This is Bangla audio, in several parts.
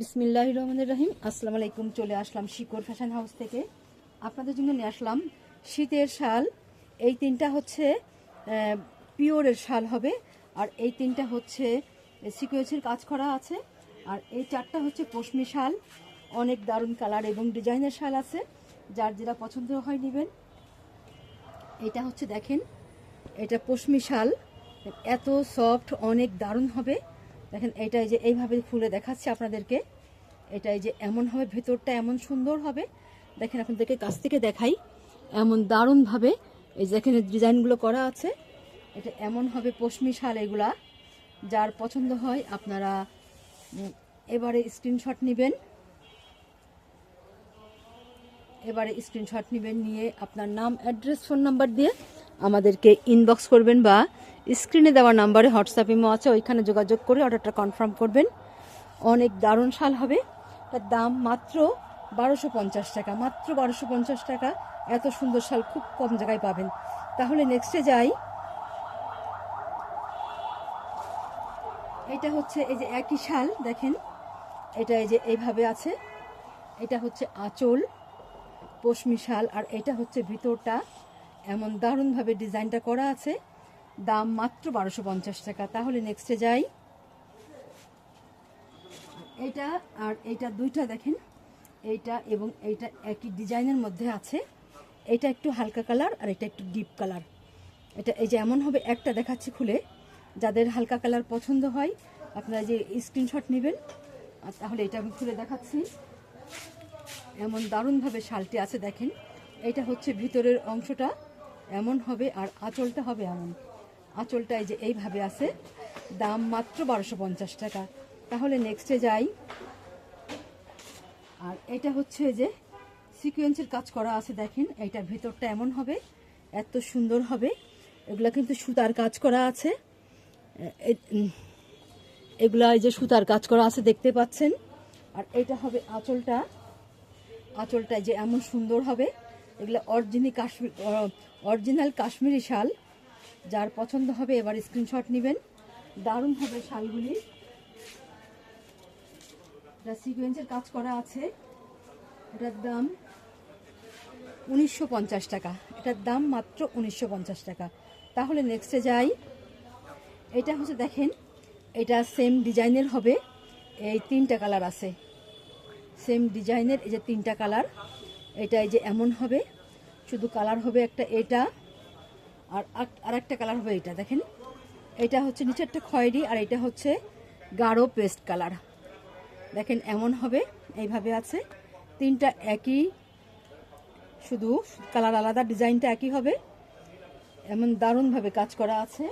বিসমিল্লাহ রহমানুর রহিম। আসসালামু আলাইকুম, চলে আসলাম শিকর ফ্যাশন হাউস থেকে। আপনাদের জন্য নিয়ে আসলাম শীতের শাল। এই তিনটা হচ্ছে পিওরের শাল হবে। আর এই তিনটা হচ্ছে সিকুয়েন্সের কাজ করা আছে। আর এই চারটা হচ্ছে পশমি শাল। অনেক দারুণ কালার এবং ডিজাইনের শাল আছে। যার যেটা পছন্দ হয় নেবেন। এটা হচ্ছে দেখেন, এটা পশমি শাল। এত সফট, অনেক দারুণ হবে। দেখেন এটা যে এইভাবে খুলে দেখাচ্ছি আপনাদেরকে। এটা যে এমন হবে, ভেতরটা এমন সুন্দর হবে। দেখেন, আপনাদেরকে কাছ থেকে দেখাই। এমন দারুণভাবে এই যে এখানে ডিজাইনগুলো করা আছে। এটা এমন হবে পশমি শাল এগুলা। যার পছন্দ হয়, আপনারা এবারে স্ক্রিনশট নেবেন। এবারে স্ক্রিনশট নেবেন, নিয়ে আপনার নাম অ্যাড্রেস ফোন নাম্বার দিয়ে আমাদেরকে ইনবক্স করবেন বা স্ক্রিনে দেওয়া নাম্বারে হোয়াটসঅ্যাপ ইমো আছে, ওইখানে যোগাযোগ করে অর্ডারটা কনফার্ম করবেন। অনেক দারুণ শাল হবে। তার দাম মাত্র বারোশো পঞ্চাশ টাকা, মাত্র বারোশো পঞ্চাশ টাকা। এত সুন্দর শাল খুব কম জায়গায় পাবেন। তাহলে নেক্সটে যাই। এটা হচ্ছে এই যে একই শাল দেখেন। এটা এই যে এইভাবে আছে। এটা হচ্ছে আঁচল, পশমি শাল আর এটা হচ্ছে ভিতরটা। এমন দারুণভাবে ডিজাইনটা করা আছে। দাম মাত্র বারোশো পঞ্চাশ টাকা। তাহলে নেক্সটে যাই। এটা আর এইটা দুইটা দেখেন। এইটা এবং এইটা একই ডিজাইনের মধ্যে আছে। এটা একটু হালকা কালার আর এটা একটু ডিপ কালার। এটা এই যে এমন হবে একটা দেখাচ্ছি খুলে। যাদের হালকা কালার পছন্দ হয়, আপনারা যে স্ক্রিনশট নেবেন, আর তাহলে এটা আমি খুলে দেখাচ্ছি। এমন দারুণভাবে শালটি আছে দেখেন। এটা হচ্ছে ভিতরের অংশটা। এমন হবে আর আঁচলটা হবে এমন। আঁচলটা এই যে এইভাবে আছে। দাম মাত্র বারোশো পঞ্চাশ টাকা। তাহলে নেক্সটে যাই। আর এটা হচ্ছে যে সিকোয়েন্সের কাজ করা আছে, দেখেন। এইটা ভিতরটা এমন হবে, এত সুন্দর হবে। এগুলা কিন্তু সুতার কাজ করা আছে। এগুলা এই যে সুতার কাজ করা আছে, দেখতে পাচ্ছেন। আর এটা হবে আঁচলটা। আঁচলটা যে এমন সুন্দর হবে। এগুলো অরিজিনাল কাশ্মীর অরিজিনাল কাশ্মীরি শাল। যার পছন্দ হবে এবার স্ক্রিনশট নেবেন। দারুণ হবে শালগুলি। এটা সিকোয়েন্সের কাজ করা আছে। এটার দাম উনিশশো পঞ্চাশ টাকা। এটার দাম মাত্র উনিশশো পঞ্চাশ টাকা। তাহলে নেক্সটে যাই। এটা হচ্ছে দেখেন, এটা সেম ডিজাইনের হবে। এই তিনটা কালার আছে। সেম ডিজাইনের এই যে তিনটা কালার এটা এই যে এমন হবে। শুধু কালার হবে একটা, এটা। আর আর একটা কালার হবে এটা দেখেন। এটা হচ্ছে নিচে একটা খয়েরি আর এটা হচ্ছে গাঢ় পেস্ট কালার দেখেন, এমন হবে, এইভাবে আছে। তিনটা একই, শুধু কালার আলাদা, ডিজাইনটা একই হবে। এমন দারুণভাবে কাজ করা আছে।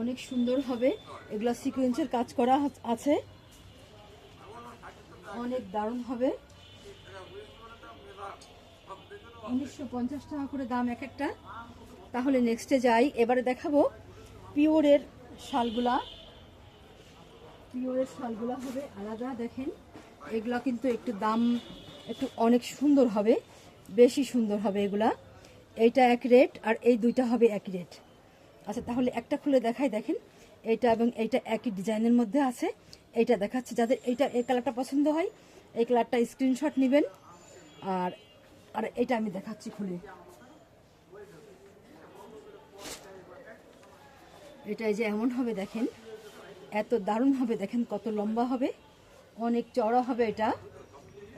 অনেক সুন্দর হবে। এগুলা সিকোয়েন্সের কাজ করা আছে। অনেক দারুণ হবে। উনিশশো পঞ্চাশ টাকা করে দাম এক একটা। তাহলে নেক্সটে যাই। এবারে দেখাবো পিওরের শালগুলা। পিওরের শালগুলা হবে আলাদা, দেখেন। এগুলা কিন্তু একটু দাম একটু অনেক সুন্দর হবে, বেশি সুন্দর হবে এগুলা। এইটা এক রেট আর এই দুইটা হবে এক রেট। আচ্ছা তাহলে একটা খুলে দেখাই, দেখেন। এইটা এবং এইটা একই ডিজাইনের মধ্যে আছে। এইটা দেখাচ্ছে যাদের এইটা, এই কালারটা পছন্দ হয়, এই কালারটা স্ক্রিনশট নেবেন। আর আর এটা আমি দেখাচ্ছি খুলে। এটা যে এমন হবে দেখেন, এত দারুণ হবে দেখেন, কত লম্বা হবে, অনেক চড়া হবে এটা,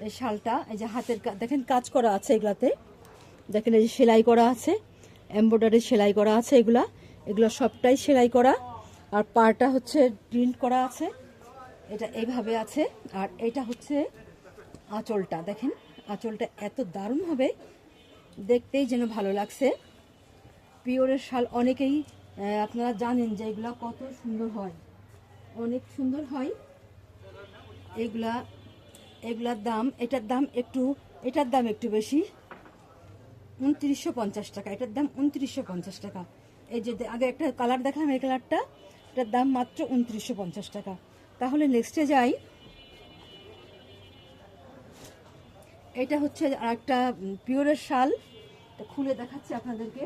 এই শালটা, এই যে হাতের দেখেন কাজ করা আছে এগুলাতে। দেখেন এই যে সেলাই করা আছে এমব্রয়ডারি সেলাই করা আছে এগুলা, এগুলো সবটাই সেলাই করা। আর পাটা হচ্ছে প্রিন্ট করা আছে, এটা এইভাবে আছে। আর এটা হচ্ছে আঁচলটা, দেখেন। আঁচলটা এত দারুণ হবে, দেখতেই যেন ভালো লাগছে। পিওরের শাল অনেকেই আপনারা জানেন যে এগুলা কত সুন্দর হয়। অনেক সুন্দর হয়। এগুলা, এগুলার দাম, এটার দাম একটু, এটার দাম একটু বেশি। উনত্রিশশো পঞ্চাশ টাকা, এটার দাম উনত্রিশশো পঞ্চাশ টাকা। এই যে আগে একটা কালার দেখালাম, এই কালারটা, এটার দাম মাত্র উনত্রিশশো পঞ্চাশ টাকা। তাহলে নেক্সটে যাই। এটা হচ্ছে একটা পিওরের শাল। খুলে দেখাচ্ছি আপনাদেরকে।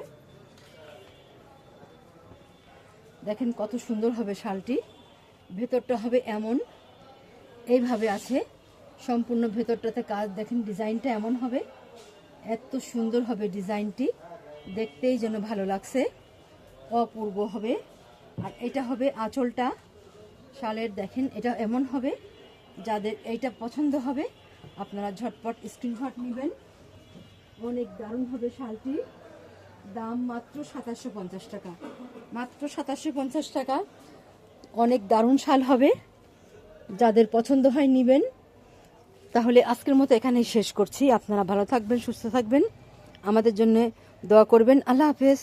দেখেন কত সুন্দর হবে শালটি। ভেতরটা হবে এমন। এইভাবে আছে। সম্পূর্ণ ভেতরটাতে কাজ, দেখেন ডিজাইনটা এমন হবে। এত সুন্দর হবে ডিজাইনটি। দেখতেই যেন ভালো লাগছে। অপূর্ব হবে। আর এটা হবে আঁচলটা। শালের, দেখেন এটা এমন হবে। যাদের এইটা পছন্দ হবে আপনারা ঝটপট স্ক্রিনশট নেবেন। অনেক দারুণ হবে শালটি। দাম মাত্র সাতাশশো পঞ্চাশ টাকা। মাত্র সাতাশশো পঞ্চাশ টাকা। অনেক দারুণ শাল হবে। যাদের পছন্দ হয় নেবেন। তাহলে আজকের মতো এখানেই শেষ করছি। আপনারা ভালো থাকবেন, সুস্থ থাকবেন। আমাদের জন্য দোয়া করবেন। আল্লাহ হাফেজ।